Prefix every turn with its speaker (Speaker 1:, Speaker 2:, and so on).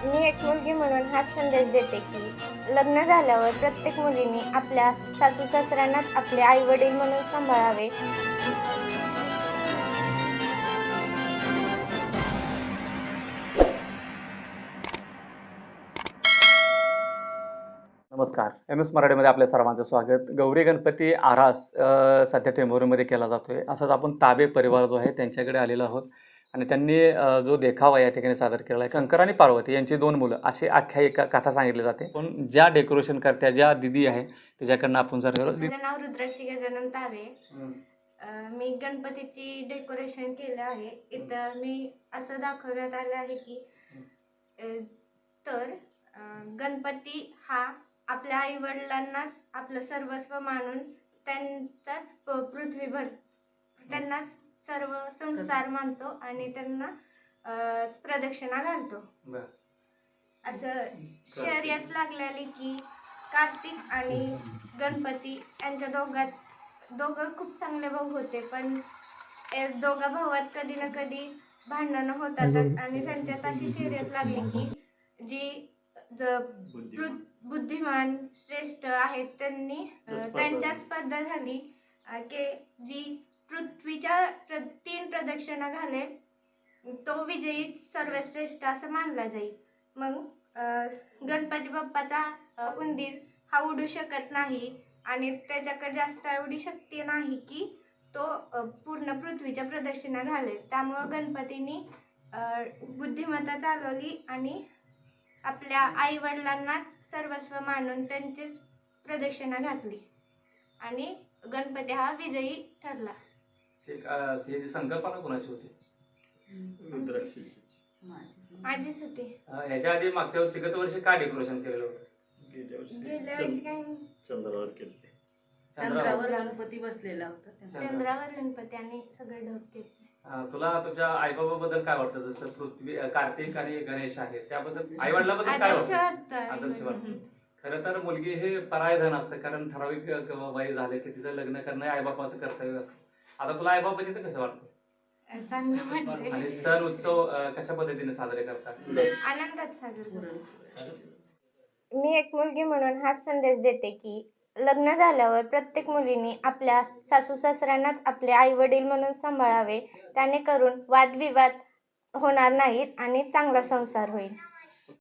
Speaker 1: मी एक मुलगी म्हणून हा संदेश देते की लग्न झाल्यावर प्रत्येक मुलीने आपल्या सासू सासऱ्यांनाच आपले आई वडील म्हणून सांभाळावे.
Speaker 2: नमस्कार. एम एस मराठीमध्ये आपल्या सर्वांचं स्वागत. गौरी गणपती आरास सध्या टेंभोरीमध्ये केला जातोय. असंच आपण ताबे परिवार जो आहे त्यांच्याकडे आलेलो आहोत. आणि त्यांनी जो देखावा या ठिकाणी सादर केला आहे शंकर आणि पार्वती यांची दोन मुलं अशी आख्यायिका कथा सांगितली जाते. पण ज्या डेकोरेशन करत्या ज्या दिदी आहे त्याच्याकडनं आपण जर
Speaker 1: माझं नाव रुद्राक्षी गजानन तावे अं, मी गणपतीची डेकोरेशन केलं आहे. इथं मी असं दाखवण्यात आलं आहे की अं, तर अं, गणपती हा आपल्या आई वडिलांनाच आपलं सर्वस्व मानून त्यांचाच प- पृथ्वीभर त्यांनाच सर्व संसार मानतो आणि त्यांना अं, प्रदक्षिणा घालतो.
Speaker 2: बरं.
Speaker 1: असं शर्यत लागलेली की कार्तिक आणि गणपती यांच्या दोघात दोघं खूप चांगले भाऊ होते पण ए- दोघा भावात कधी ना कधी भांडणं होतातच आणि त्यांच्यात अशी शर्यत लागली की जी बुद्धिमान. श्रेष्ठ आहेत त्यांनी अं, त्यांच्यात स्पर्धा झाली अं, की जी पृथ्वीच्या प्र- तीन प्रदक्षिणा घाले तो विजयी सर्वश्रेष्ठ असं मानला जाईल. मग गणपती बाप्पाचा उंदीर हा उडू शकत नाही आणि त्याच्याकडे जास्त एवढी शक्ती नाही की तो पूर्ण पृथ्वीच्या प्रदक्षिणा घालेल. त्यामुळं गणपतीने बुद्धिमत्ता चालवली आणि आपल्या आई वडिलांनाच सर्वस्व मानून त्यांचीच प्रदक्षिणा घातली. आणि गणपती हा विजयी ठरला.
Speaker 2: ठीक, अ, ही जी संकल्पना कोणाची होती? अ, ह्याच्या आधी मागच्या वर्षी गत वर्षी काय डेकोरेशन केलेलं होतं?
Speaker 1: गेल्या वर्षी काय?
Speaker 3: चंद्रावर केले
Speaker 4: चंद्रावर गणपती बसलेला होता तेव्हा.
Speaker 1: चंद्रावर. गणपती आणि सगळे ढग केले.
Speaker 2: अ, तुला तुझ्या आईबाबाबद्दल काय वाटतं? जसं पृथ्वी अ, कार्तिक आणि गणेश आहे त्याबद्दल आई वडिलाबद्दल काय
Speaker 1: आदर्श
Speaker 2: वाटतं?
Speaker 1: वाटतं
Speaker 2: आदर्श वाटतं. खरं तर मुलगी हे परायधन असतं कारण ठराविक अ, वय झाले की तिचं लग्न करणं हे आईबापाचं कर्तव्य असतं. आता तुला आईबापाची तर कसं वाटतं?
Speaker 1: चांगलं
Speaker 2: आणि सण उत्सव अ, कशा पद्धतीने साजरे करतात?
Speaker 1: आनंदात साजरा करतो.
Speaker 4: पुरण
Speaker 1: मी एक मुलगी म्हणून हा संदेश देते की लग्न झाल्यावर प्रत्येक मुलीने आपल्या सासू सासऱ्यांनाच आपले आई वडील म्हणून सांभाळावे. त्याने करून वादविवाद होणार नाहीत आणि चांगला संसार होईल.